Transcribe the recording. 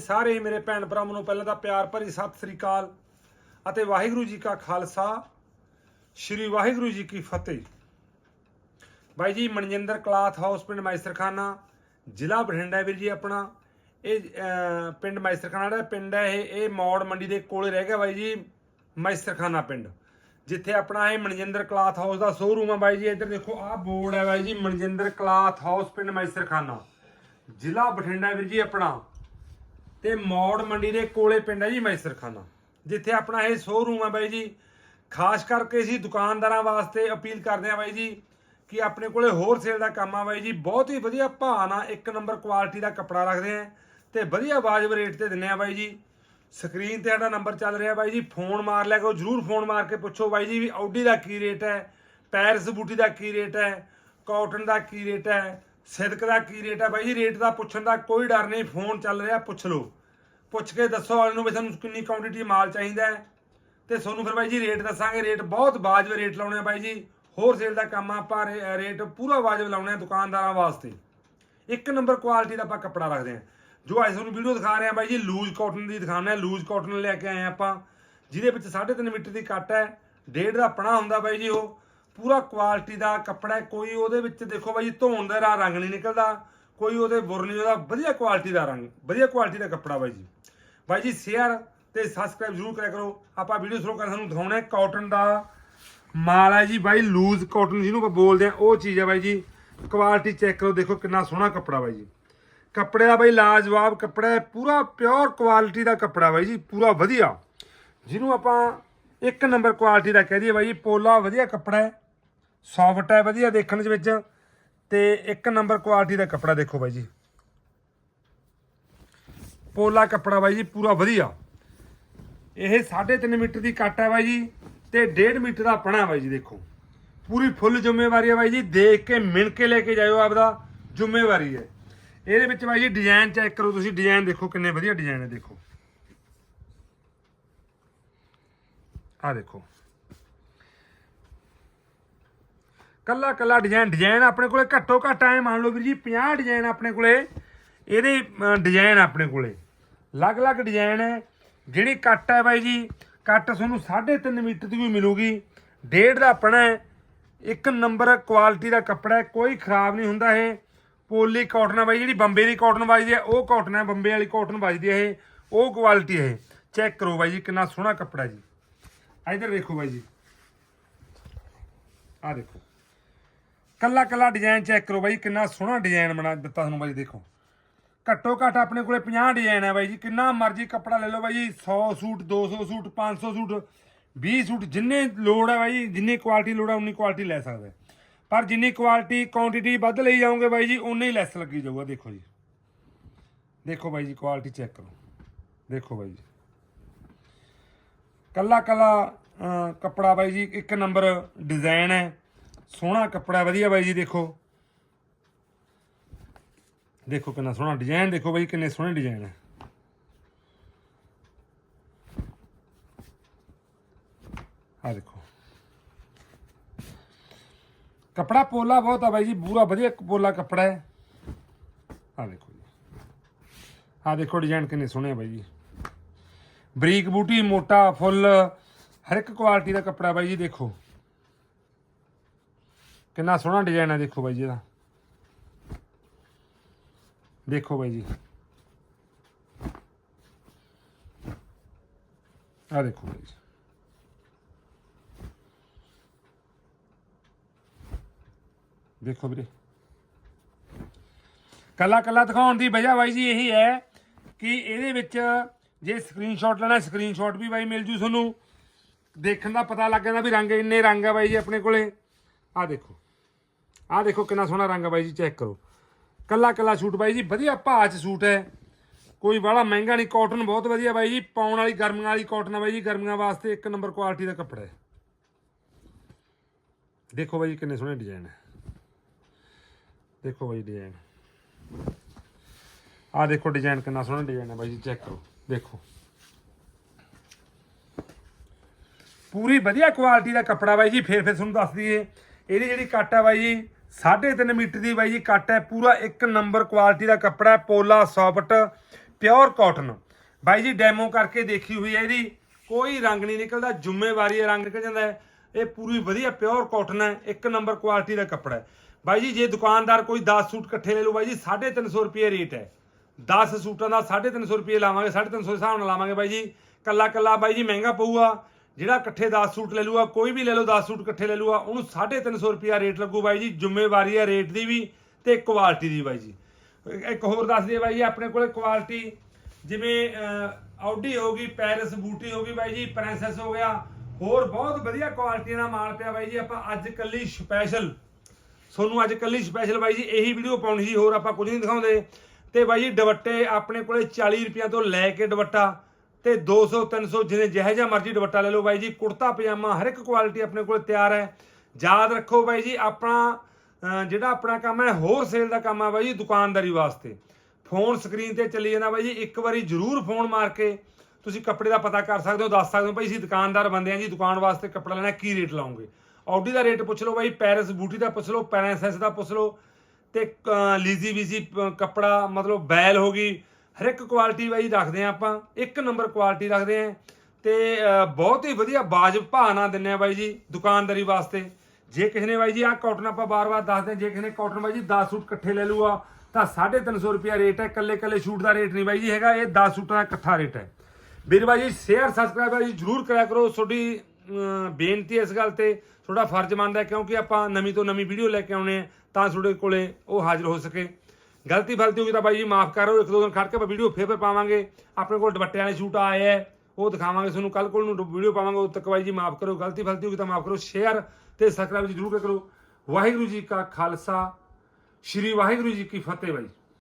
ਸਾਰੇ ਹੀ ਮੇਰੇ ਭੈਣ ਭਰਾਵਾਂ ਨੂੰ ਪਹਿਲਾਂ ਤਾਂ ਪਿਆਰ ਭਰੀ ਸਤਿ ਸ੍ਰੀ ਅਕਾਲ ਅਤੇ ਵਾਹਿਗੁਰੂ ਜੀ ਕਾ ਖਾਲਸਾ, ਸ੍ਰੀ ਵਾਹਿਗੁਰੂ ਜੀ ਕੀ ਫਤਿਹ। ਬਾਈ ਜੀ, ਮਨਜਿੰਦਰ ਕਲਾਥ ਹਾਊਸ ਪਿੰਡ ਮੈਸਰਖਾਨਾ, ਜ਼ਿਲ੍ਹਾ ਬਠਿੰਡਾ ਵੀਰ ਜੀ ਆਪਣਾ। ਇਹ ਪਿੰਡ ਮੈਸਰਖਾਨਾ ਜਿਹੜਾ ਪਿੰਡ ਹੈ, ਇਹ ਇਹ ਮੌੜ ਮੰਡੀ ਦੇ ਕੋਲੇ ਰਹਿ ਗਿਆ ਬਾਈ ਜੀ, ਮੈਸਰਖਾਨਾ ਪਿੰਡ। ਜਿੱਥੇ ਆਪਣਾ ਇਹ ਮਨਜਿੰਦਰ ਕਲਾਥ ਹਾਊਸ ਦਾ ਸ਼ੋਰੂਮ ਹੈ ਬਾਈ ਜੀ, ਇੱਧਰ ਦੇਖੋ, ਆਹ ਬੋਰਡ ਹੈ ਬਾਈ ਜੀ, ਮਨਜਿੰਦਰ ਕਲਾਥ ਹਾਊਸ ਪਿੰਡ ਮੈਸਰਖਾਨਾ। ਜ਼ਿਲ੍ਹਾ ਬਠਿੰਡਾ ਵੀਰ ਜੀ ਆਪਣਾ। ਤੇ ਮੌੜ ਮੰਡੀ ਦੇ ਕੋਲੇ ਪਿੰਡ ਹੈ ਜੀ ਮੈਸਰਖਾਨਾ। ਜਿੱਥੇ ਆਪਣਾ ਇਹ ਸ਼ੋਰੂਮ ਹੈ ਬਾਈ ਜੀ। ਖਾਸ ਕਰਕੇ ਅਸੀਂ ਦੁਕਾਨਦਾਰਾਂ ਵਾਸਤੇ ਅਪੀਲ ਕਰਦੇ ਹਾਂ ਬਾਈ ਜੀ ਕਿ ਆਪਣੇ ਕੋਲੇ ਹੋਰ ਸੇਲ ਦਾ ਕੰਮ ਆ ਬਾਈ ਜੀ। ਬਹੁਤ ਹੀ ਵਧੀਆ ਭਾਅ ਨਾਲ ਇੱਕ ਨੰਬਰ ਕੁਆਲਿਟੀ ਦਾ ਕੱਪੜਾ ਰੱਖਦੇ ਆ ਤੇ ਵਧੀਆ ਵਾਜਬ ਰੇਟ ਤੇ ਦਿੰਨੇ ਆ ਬਾਈ ਜੀ। ਸਕਰੀਨ ਤੇ ਸਾਡਾ ਨੰਬਰ ਚੱਲ ਰਿਹਾ ਬਾਈ ਜੀ। ਫੋਨ ਮਾਰ ਲਿਆ ਕਰੋ, ਜਰੂਰ ਫੋਨ ਮਾਰ ਕੇ ਪੁੱਛੋ ਬਾਈ ਜੀ ਵੀ ਆਡੀ ਦਾ ਕੀ ਰੇਟ ਹੈ ਪੈਰਿਸ ਬੂਟੀ ਦਾ ਕੀ ਰੇਟ ਹੈ ਕਾਟਨ ਦਾ ਕੀ ਰੇਟ ਹੈ ਸਿਦਕ ਦਾ ਕੀ ਰੇਟ ਹੈ ਬਾਈ? ਜੀ, ਰੇਟ ਦਾ ਪੁੱਛਣ ਦਾ ਕੋਈ ਡਰ ਨਹੀਂ, ਫੋਨ ਚੱਲ ਰਿਹਾ, ਪੁੱਛ ਲਓ। ਪੁੱਛ ਕੇ ਦੱਸੋ ਵਾਲੇ ਨੂੰ ਵੀ ਤੁਹਾਨੂੰ ਕਿੰਨੀ ਕੁਆਂਟੀਟੀ ਮਾਲ ਚਾਹੀਦਾ ਹੈ। ਤੇ ਤੁਹਾਨੂੰ ਫਿਰ ਬਾਈ ਜੀ, ਰੇਟ ਦੱਸਾਂਗੇ। ਰੇਟ ਬਹੁਤ ਵਾਜਬ ਰੇਟ ਲਾਉਣੇ ਆ ਬਾਈ ਜੀ। ਹੋਰ ਸੇਲ ਦਾ ਕੰਮ ਆਪਾਂ ਰੇ- ਰੇਟ ਪੂਰਾ ਵਾਜਬ ਲਾਉਣੇ ਆ ਦੁਕਾਨਦਾਰਾਂ ਵਾਸਤੇ। ਇੱਕ ਨੰਬਰ ਕੁਆਲਿਟੀ ਦਾ ਆਪਾਂ ਕੱਪੜਾ ਰੱਖਦੇ ਆ ਜੋ ਅੱਜ ਤੁਹਾਨੂੰ ਵੀਡੀਓ ਦਿਖਾ ਰਹੇ ਆ ਬਾਈ ਜੀ ਲੂਜ਼ ਕਾਟਨ ਦੀ ਦਿਖਾਣਾ ਹੈ। ਲੂਜ਼ ਕਾਟਨ ਲੈ ਕੇ ਆਏ ਆ ਆਪਾਂ। ਜਿਹਦੇ ਵਿੱਚ 3.5 ਮੀਟਰ ਦੀ ਕੱਟ ਹੈ। ਡੇਢ ਦਾ ਪਣਾ ਹੁੰਦਾ ਬਾਈ ਜੀ ਉਹ। ਪੂਰਾ ਕੁਆਲਿਟੀ ਦਾ ਕੱਪੜਾ ਹੈ, ਕੋਈ ਉਹਦੇ ਵਿੱਚ ਦੇਖੋ ਬਾਈ ਜੀ, ਧੋਣ ਦਾ ਰਾ- ਰੰਗ ਨਹੀਂ ਨਿਕਲਦਾ, ਕੋਈ ਉਹਦੇ ਬੁਰ ਨਹੀਂ ਉਹਦਾ ਵਧੀਆ ਕੁਆਲਿਟੀ ਦਾ ਰੰਗ, ਵਧੀਆ ਕੁਆਲਿਟੀ ਦਾ ਕੱਪੜਾ ਬਾਈ ਜੀ। ਬਾਈ ਜੀ ਸ਼ੇਅਰ ਤੇ ਸਬਸਕ੍ਰਾਈਬ ਜ਼ਰੂਰ ਕਰਿਆ ਕਰੋ। ਆਪਾਂ ਵੀਡੀਓ ਸ਼ੁਰੂ ਕਰਨ ਸਾਨੂੰ ਦਿਖਾਉਣਾ ਹੈ ਕਾਟਨ ਦਾ ਮਾਲ ਹੈ ਜੀ ਬਾਈ ਲੂਜ਼ ਕਾਟਨ ਜਿਹਨੂੰ ਆਪਾਂ ਬੋਲਦੇ ਆ ਉਹ ਚੀਜ਼ ਹੈ ਬਾਈ ਜੀ। ਕੁਆਲਿਟੀ ਚੈੱਕ ਕਰੋ, ਦੇਖੋ ਕਿੰਨਾ ਸੋਹਣਾ ਕੱਪੜਾ ਬਾਈ ਜੀ। ਕੱਪੜੇ ਦਾ ਬਾਈ ਲਾਜਵਾਬ ਕੱਪੜਾ ਹੈ, ਪੂਰਾ ਪਿਓਰ ਕੁਆਲਿਟੀ ਦਾ ਕੱਪੜਾ ਬਾਈ ਜੀ, ਪੂਰਾ ਵਧੀਆ। ਜਿਹਨੂੰ ਆਪਾਂ ਇੱਕ ਨੰਬਰ ਕੁਆਲਿਟੀ ਦਾ ਕਹਿ ਦਈਏ ਬਾਈ ਜੀ, ਪੋਲਾ ਵਧੀਆ ਕੱਪੜਾ ਹੈ। ਸੌਫਟ ਹੈ ਵਧੀਆ ਦੇਖਣ ਦੇ ਵਿੱਚ ਤੇ ਇੱਕ ਨੰਬਰ ਕੁਆਲਿਟੀ ਦਾ ਕੱਪੜਾ ਦੇਖੋ ਬਾਈ ਜੀ। ਪੋਲਾ ਕੱਪੜਾ ਬਾਈ ਜੀ, ਪੂਰਾ ਵਧੀਆ। ਇਹ 3.5 ਮੀਟਰ ਦੀ ਕੱਟ ਹੈ ਬਾਈ ਜੀ ਤੇ 1.5 ਮੀਟਰ ਦਾ ਪਣਾ ਬਾਈ ਜੀ, ਦੇਖੋ। ਪੂਰੀ ਫੁੱਲ ਜ਼ਿੰਮੇਵਾਰੀ ਹੈ ਬਾਈ ਜੀ, ਦੇਖ ਕੇ, ਮਿਣ ਕੇ ਲੈ ਕੇ ਜਾਇਓ ਆਪਦਾ, ਜ਼ਿੰਮੇਵਾਰੀ ਹੈ। ਇਹਦੇ ਵਿੱਚ ਬਾਈ ਜੀ ਡਿਜ਼ਾਈਨ ਚੈੱਕ ਕਰੋ ਤੁਸੀਂ ਡਿਜ਼ਾਈਨ ਦੇਖੋ ਕਿੰਨੇ ਵਧੀਆ ਡਿਜ਼ਾਈਨ ਹੈ, ਦੇਖੋ। ਆ ਦੇਖੋ। ਕੱਲਾ ਕੱਲਾ ਡਿਜ਼ਾਈਨ ਡਿਜ਼ਾਈਨ ਆਪਣੇ ਕੋਲੇ ਘੱਟੋ ਘੱਟ ਐ ਮੰਨ ਲਓ ਵੀਰ ਜੀ 50 ਡਿਜ਼ਾਈਨ ਆਪਣੇ ਕੋਲੇ। ਇਹਦੇ ਡਿਜ਼ਾਈਨ ਆਪਣੇ ਕੋਲੇ। ਅਲੱਗ-ਅਲੱਗ ਡਿਜ਼ਾਈਨ ਹੈ। ਜਿਹੜੀ ਕੱਟ ਹੈ ਬਾਈ ਜੀ, ਕੱਟ ਤੁਹਾਨੂੰ 3.5 ਮੀਟਰ ਦੀ ਵੀ ਮਿਲੂਗੀ। ਡੇਢ ਦਾ ਆਪਣਾ ਇੱਕ ਨੰਬਰ ਕੁਆਲਿਟੀ ਦਾ ਕੱਪੜਾ ਹੈ। ਕੋਈ ਖਰਾਬ ਨਹੀਂ ਹੁੰਦਾ ਇਹ। ਪੋਲੀ ਕਾਟਨ ਹੈ ਬਾਈ, ਜਿਹੜੀ ਬੰਬੇ ਦੀ ਕਾਟਨ ਵੱਜਦੀ ਹੈ, ਉਹ ਕਾਟਨ ਹੈ। ਬੰਬੇ ਵਾਲੀ ਕਾਟਨ ਵੱਜਦੀ ਹੈ ਇਹ। ਉਹ ਕੁਆਲਿਟੀ ਹੈ ਚੈੱਕ ਕਰੋ ਬਾਈ ਜੀ, ਕਿੰਨਾ ਸੋਹਣਾ ਕੱਪੜਾ ਜੀ। ਇਧਰ ਦੇਖੋ ਬਾਈ ਜੀ। ਆ ਦੇਖੋ। ਕੱਲਾ ਕੱਲਾ ਡਿਜ਼ਾਈਨ ਚੈੱਕ ਕਰੋ ਬਾਈ ਕਿੰਨਾ ਸੋਹਣਾ ਡਿਜ਼ਾਈਨ ਬਣਾ ਦਿੱਤਾ ਤੁਹਾਨੂੰ ਬਾਈ ਦੇਖੋ। ਘੱਟੋ ਘੱਟ ਆਪਣੇ ਕੋਲੇ 50 ਡਿਜ਼ਾਈਨ ਹੈ ਬਾਈ ਜੀ ਕਿੰਨਾ ਮਰਜ਼ੀ ਕੱਪੜਾ ਲੈ ਲਓ ਬਾਈ ਜੀ 100 ਸੂਟ 200 ਸੂਟ 500 ਸੂਟ 20 ਸੂਟ ਜਿੰਨੇ ਲੋੜ ਹੈ ਬਾਈ ਜੀ, ਜਿੰਨੀ ਕੁਆਲਿਟੀ ਲੋੜ ਹੈ ਉਨੀ ਕੁਆਲਿਟੀ ਲੈ ਸਕਦੇ ਪਰ ਜਿੰਨੀ ਕੁਆਲਿਟੀ ਕੁਆਂਟੀਟੀ ਵੱਧ ਲਈ ਜਾਓਗੇ ਬਾਈ ਜੀ ਉਨੇ ਹੀ ਲੈਸ ਲੱਗੀ ਜਾਊਗਾ ਦੇਖੋ ਜੀ। ਦੇਖੋ ਬਾਈ ਜੀ ਕੁਆਲਿਟੀ ਚੈੱਕ ਕਰੋ। ਦੇਖੋ ਬਾਈ ਜੀ। ਕੱਲਾ ਕੱਲਾ ਕੱਪੜਾ ਬਾਈ ਜੀ ਇੱਕ ਨੰਬਰ ਡਿਜ਼ਾਈਨ ਹੈ। ਸੋਹਣਾ ਕੱਪੜਾ, ਵਧੀਆ ਬਾਈ ਜੀ, ਦੇਖੋ। ਦੇਖੋ ਕਿੰਨਾ ਸੋਹਣਾ ਡਿਜ਼ਾਈਨ ਦੇਖੋ ਬਾਈ ਕਿੰਨੇ ਸੋਹਣੇ ਡਿਜ਼ਾਈਨ ਹੈ ਆ ਦੇਖੋ। ਕੱਪੜਾ ਪੋਲਾ ਬਹੁਤ ਆ ਬਾਈ ਜੀ ਪੂਰਾ ਵਧੀਆ ਪੋਲਾ ਕੱਪੜਾ ਹੈ। ਆ ਦੇਖੋ ਜੀ। ਆ ਦੇਖੋ ਡਿਜ਼ਾਈਨ ਕਿੰਨੇ ਸੋਹਣੇ ਆ ਬਾਈ ਜੀ। ਬਰੀਕ ਬੂਟੀ, ਮੋਟਾ, ਫੁੱਲ, ਹਰ ਇੱਕ ਕੁਆਲਿਟੀ ਦਾ ਕੱਪੜਾ ਬਾਈ ਜੀ, ਦੇਖੋ। ਕਿੰਨਾ ਸੋਹਣਾ ਡਿਜ਼ਾਈਨ ਹੈ ਦੇਖੋ ਬਾਈ ਜੀ ਇਹਦਾ। ਦੇਖੋ ਬਾਈ ਜੀ। ਆ ਦੇਖੋ ਬਾਈ ਜੀ। ਦੇਖੋ ਵੀਰੇ। ਕੱਲਾ ਕੱਲਾ ਦਿਖਾਉਣ ਦੀ ਵਜ੍ਹਾ ਬਾਈ ਜੀ ਇਹੀ ਹੈ ਕਿ ਇਹਦੇ ਵਿੱਚ ਜੇ ਸਕਰੀਨਸ਼ਾਟ ਲੈਣਾ ਸਕਰੀਨਸ਼ਾਟ ਵੀ ਬਾਈ ਮਿਲ ਜੂ ਤੁਹਾਨੂੰ। ਦੇਖਣ ਦਾ ਪਤਾ ਲੱਗ ਜਾਂਦਾ ਵੀ ਰੰਗ ਇੰਨੇ ਰੰਗ ਆ ਬਾਈ ਜੀ ਆਪਣੇ ਕੋਲੇ। ਆ ਦੇਖੋ। ਆਹ ਦੇਖੋ ਕਿੰਨਾ ਸੋਹਣਾ ਰੰਗ ਆ ਬਾਈ ਜੀ ਚੈੱਕ ਕਰੋ। ਕੱਲਾ ਕੱਲਾ ਸੂਟ ਬਾਈ ਜੀ, ਵਧੀਆ ਭਾਅ ਚ ਸੂਟ ਹੈ। ਕੋਈ ਬੜਾ ਮਹਿੰਗਾ ਨਹੀਂ ਕਾਟਨ ਬਹੁਤ ਵਧੀਆ ਬਾਈ ਜੀ, ਪਾਉਣ ਵਾਲੀ, ਗਰਮੀਆਂ ਵਾਲੀ ਕਾਟਨ ਆ ਬਾਈ ਜੀ, ਗਰਮੀਆਂ ਵਾਸਤੇ ਇੱਕ ਨੰਬਰ ਕੁਆਲਿਟੀ ਦਾ ਕੱਪੜਾ ਹੈ। ਦੇਖੋ ਬਾਈ ਜੀ ਕਿੰਨੇ ਸੋਹਣੇ ਡਿਜ਼ਾਈਨ ਹੈ। ਦੇਖੋ ਬਾਈ ਡਿਜ਼ਾਈਨ ਆ ਦੇਖੋ ਡਿਜ਼ਾਈਨ ਕਿੰਨਾ ਸੋਹਣਾ ਡਿਜ਼ਾਈਨ ਹੈ ਬਾਈ ਜੀ ਚੈੱਕ ਕਰੋ, ਦੇਖੋ। ਪੂਰੀ ਵਧੀਆ ਕੁਆਲਿਟੀ ਦਾ ਕੱਪੜਾ ਬਾਈ ਜੀ, ਫੇਰ ਫੇਰ ਤੁਹਾਨੂੰ ਦੱਸ ਦਈਏ। ਇਹਦੀ ਜਿਹੜੀ ਕੱਟ ਆ ਬਾਈ ਜੀ 3.5 ਮੀਟਰ ਦੀ ਬਾਈ ਜੀ ਕੱਟ ਹੈ, ਪੂਰਾ ਇੱਕ ਨੰਬਰ ਕੁਆਲਿਟੀ ਦਾ ਕੱਪੜਾ ਹੈ, ਪੋਲਾ ਸੌਫਟ ਪਿਓਰ ਕਾਟਨ ਬਾਈ ਜੀ ਡੈਮੋ ਕਰਕੇ ਦੇਖੀ ਹੋਈ ਹੈ ਇਹਦੀ। ਕੋਈ ਰੰਗ ਨਹੀਂ ਨਿਕਲਦਾ, ਜ਼ਿੰਮੇਵਾਰੀ ਰੰਗ ਨਿਕਲ ਜਾਂਦਾ ਹੈ। ਇਹ ਪੂਰੀ ਵਧੀਆ ਪਿਓਰ ਕਾਟਨ ਹੈ, ਇੱਕ ਨੰਬਰ ਕੁਆਲਿਟੀ ਦਾ ਕੱਪੜਾ ਹੈ। ਬਾਈ ਜੀ, ਜੇ ਦੁਕਾਨਦਾਰ ਕੋਈ 10 ਸੂਟ ਇਕੱਠੇ ਲੈ ਲਓ ਬਾਈ ਜੀ 350 ਰੁਪਏ ਰੇਟ ਹੈ। 10 ਸੂਟਾਂ ਦਾ 350 ਰੁਪਏ ਲਾਵਾਂਗੇ 350 ਦੇ ਹਿਸਾਬ ਨਾਲ ਲਾਵਾਂਗੇ ਬਾਈ ਜੀ। ਕੱਲਾ ਕੱਲਾ ਬਾਈ ਜੀ ਮਹਿੰਗਾ ਪਊਗਾ। ਜਿਹੜਾ ਇਕੱਠੇ 10 ਸੂਟ ਲੈ ਲੂਗਾ, ਕੋਈ ਵੀ ਲੈ ਲਓ 10 ਸੂਟ ਇਕੱਠੇ ਲੈ ਲੂਗਾ, ਉਹਨੂੰ 350 ਰੁਪਿਆ ਰੇਟ ਲੱਗੂ ਬਾਈ ਜੀ, ਜ਼ਿੰਮੇਵਾਰੀ ਹੈ ਰੇਟ ਦੀ ਵੀ ਤੇ ਕੁਆਲਿਟੀ ਦੀ ਬਾਈ ਜੀ। ਇੱਕ ਹੋਰ ਦੱਸ ਦਈਏ ਬਾਈ ਜੀ, ਆਪਣੇ ਕੋਲੇ ਕੁਆਲਿਟੀ ਜਿਵੇਂ ਆਉਡੀ ਹੋ ਗਈ ਪੈਰਿਸ ਬੂਟੀ ਹੋ ਗਈ ਬਾਈ ਜੀ ਪ੍ਰਿੰਸੈਸ ਹੋ ਗਿਆ, ਹੋਰ ਬਹੁਤ ਵਧੀਆ ਕੁਆਲਿਟੀ ਦਾ ਮਾਲ ਪਿਆ ਬਾਈ ਜੀ, ਆਪਾਂ ਅੱਜ ਕੱਲੀ ਸਪੈਸ਼ਲ ਤੁਹਾਨੂੰ ਅੱਜ ਕੱਲੀ ਸਪੈਸ਼ਲ ਬਾਈ ਜੀ, ਇਹੀ ਵੀਡੀਓ ਪਾਉਣੀ ਸੀ, ਹੋਰ ਆਪਾਂ ਕੁਝ ਨਹੀਂ ਦਿਖਾਉਂਦੇ। ਤੇ ਬਾਈ ਜੀ, ਦੁਪੱਟੇ ਆਪਣੇ ਕੋਲੇ 40 ਰੁਪਈਆ ਤੋਂ ਲੈ ਕੇ ਦੁਪੱਟਾ ਤੇ 200 300 ਜਿਹਨੇ ਜਿਹੋ ਜਿਹਾ ਮਰਜ਼ੀ ਦੁਪੱਟਾ ਲੈ ਲਓ ਬਾਈ ਜੀ, ਕੁੜਤਾ, ਪਜਾਮਾ, ਹਰ ਇੱਕ ਕੁਆਲਿਟੀ ਆਪਣੇ ਕੋਲ ਤਿਆਰ ਹੈ। ਯਾਦ ਰੱਖੋ ਬਾਈ ਜੀ, ਆਪਣਾ ਜਿਹੜਾ ਆਪਣਾ ਕੰਮ ਹੈ, ਹੋਰ ਸੇਲ ਦਾ ਕੰਮ ਹੈ ਬਾਈ ਜੀ, ਦੁਕਾਨਦਾਰੀ ਵਾਸਤੇ। ਫੋਨ ਸਕਰੀਨ ਤੇ ਚੱਲੀ ਜਾਂਦਾ ਬਾਈ ਜੀ, ਇੱਕ ਵਾਰੀ ਜ਼ਰੂਰ ਫੋਨ ਮਾਰ ਕੇ ਤੁਸੀਂ ਕੱਪੜੇ ਦਾ ਪਤਾ ਕਰ ਸਕਦੇ ਹੋ, ਦੱਸ ਸਕਦੇ ਹੋ ਭਾਈ ਅਸੀਂ ਦੁਕਾਨਦਾਰ ਬੰਦੇ ਆ ਜੀ, ਦੁਕਾਨ ਵਾਸਤੇ ਕੱਪੜਾ ਲੈਣਾ ਕੀ ਰੇਟ ਲਾਉਂਗੇ ਆਡੀ ਦਾ ਰੇਟ ਪੁੱਛ ਲਓ ਬਾਈ ਪੈਰਿਸ ਬੂਟੀ ਦਾ ਪੁੱਛ ਲਓ ਪੈਰਾਸੈਸ ਦਾ ਪੁੱਛ ਲਓ, ਤੇ ਲੀਜ਼ੀ ਵੀਜ਼ੀ ਕੱਪੜਾ, ਮਤਲਬ ਬੈਲ ਹੋ ਗਈ ਹਰ ਇੱਕ ਕੁਆਲਿਟੀ ਬਾਈ ਰੱਖਦੇ ਆ ਆਪਾਂ ਇੱਕ ਨੰਬਰ ਕੁਆਲਿਟੀ ਰੱਖਦੇ ਆ ਤੇ ਬਹੁਤ ਹੀ ਵਧੀਆ ਬਾਜਬ ਭਾਅ ਨਾਲ ਦਿੰਨੇ ਆ ਬਾਈ ਜੀ ਦੁਕਾਨਦਾਰੀ ਵਾਸਤੇ। ਜੇ ਕਿਸੇ ਨੇ ਬਾਈ ਜੀ ਆਹ ਕਾਟਨ ਆਪਾਂ ਬਾਰ-ਬਾਰ ਦੱਸਦੇ ਹਾਂ, ਜੇ ਕਿਸੇ ਨੇ ਕਾਟਨ ਬਾਈ ਜੀ 10 ਸੂਟ ਇਕੱਠੇ ਲੈ ਲੂਆ ਤਾਂ 350 ਰੁਪਿਆ ਰੇਟ ਹੈ। ਇਕੱਲੇ ਇਕੱਲੇ ਸ਼ੂਟ ਦਾ ਰੇਟ ਨਹੀਂ ਬਾਈ ਜੀ ਹੈਗਾ ਇਹ 10 ਸੂਟਾਂ ਦਾ ਇਕੱਠਾ ਰੇਟ ਹੈ। ਵੀਰ ਬਾਈ ਜੀ ਸ਼ੇਅਰ ਸਬਸਕ੍ਰਾਈਬ ਬਾਈ ਜੀ ਜਰੂਰ ਕਰਿਆ ਕਰੋ। ਤੁਹਾਡੀ ਬੇਨਤੀ ਇਸ ਗੱਲ ਤੇ ਤੁਹਾਡਾ ਫਰਜ਼ ਬਣਦਾ ਹੈ ਕਿਉਂਕਿ ਆਪਾਂ ਨਵੀਂ ਤੋਂ ਨਵੀਂ ਵੀਡੀਓ ਲੈ ਕੇ ਆਉਣੇ ਆ ਤਾਂ ਤੁਹਾਡੇ ਕੋਲੇ ਉਹ ਹਾਜ਼ਰ ਹੋ ਸਕੇ। ਗਲਤੀ ਫਲਤੀ ਹੋ ਗਈ ਤਾਂ ਬਾਈ ਜੀ ਮਾਫ ਕਰੋ, ਇੱਕ ਦੋ ਦਿਨ ਖੜ ਕੇ ਆਪਾਂ ਵੀਡੀਓ ਫੇਰ ਫੇਰ ਪਾਵਾਂਗੇ। ਆਪਣੇ ਕੋਲ ਦੁਪੱਟਿਆਂ ਵਾਲੇ ਸ਼ੂਟ ਆਏ ਐ, ਉਹ ਦਿਖਾਵਾਂਗੇ ਤੁਹਾਨੂੰ ਕੱਲ ਕੋਲ ਨੂੰ ਵੀਡੀਓ ਪਾਵਾਂਗੇ, ਉਦੋਂ ਤੱਕ ਬਾਈ ਜੀ ਮਾਫ ਕਰੋ, ਗਲਤੀ ਫਲਤੀ ਹੋ ਗਈ ਤਾਂ ਮਾਫ ਕਰੋ ਸ਼ੇਅਰ ਤੇ ਸਬਸਕ੍ਰਾਈਬ ਜਰੂਰ ਕਰੋ। ਵਾਹਿਗੁਰੂ ਜੀ ਕਾ ਖਾਲਸਾ, ਸ਼੍ਰੀ ਵਾਹਿਗੁਰੂ ਜੀ ਕੀ ਫਤਿਹ ਬਾਈ।